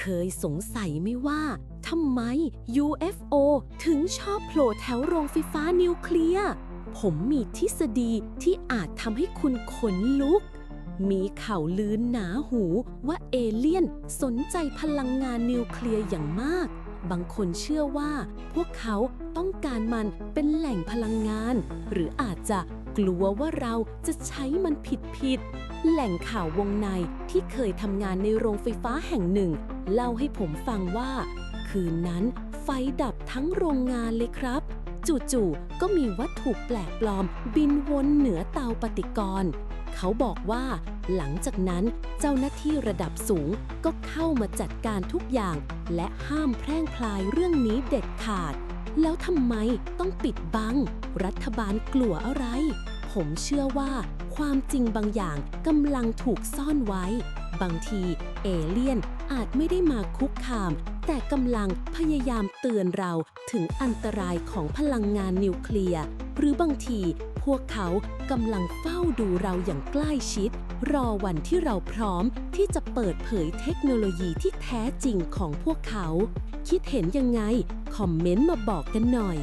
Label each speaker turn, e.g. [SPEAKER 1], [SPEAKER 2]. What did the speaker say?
[SPEAKER 1] เคยสงสัยไหมว่าทำไม UFO ถึงชอบโผล่แถวโรงไฟฟ้านิวเคลียร์ ผมมีทฤษฎีที่อาจทำให้คุณขนลุก มีข่าวลือหนาหูว่าเอเลี่ยนสนใจพลังงานนิวเคลียร์อย่างมาก บางคนเชื่อว่า พวกเขาต้องการมันเป็นแหล่งพลังงาน หรืออาจจะ กลัวว่าเราจะใช้มันผิดผิด แหล่งข่าววงในที่เคยทำงานในโรงไฟฟ้าแห่งหนึ่ง เล่าให้ผมฟังว่า คืนนั้นไฟดับทั้งโรงงานเลยครับ จู่ๆก็มีวัตถุแปลกปลอม บินวนเหนือเตาปฏิกรณ์เขาบอกว่า หลังจากนั้นเจ้าหน้าที่ระดับสูงก็เข้ามาจัดการทุกอย่าง และห้ามแพร่งพลายเรื่องนี้เด็ดขาด แล้วทำไมต้องปิดบัง รัฐบาลกลัวอะไร ผมเชื่อว่าความจริงบางอย่างกำลังถูกซ่อนไว้ บางทีเอเลี่ยนอาจไม่ได้มาคุกคาม แต่กำลังพยายามเตือนเราถึงอันตรายของพลังงานนิวเคลียร์ หรือบางที พวกเขากำลังเฝ้าดูเราอย่างใกล้ชิด รอวันที่เราพร้อมที่จะเปิดเผยเทคโนโลยีที่แท้จริงของพวกเขา คิดเห็นยังไง คอมเมนต์มาบอกกันหน่อย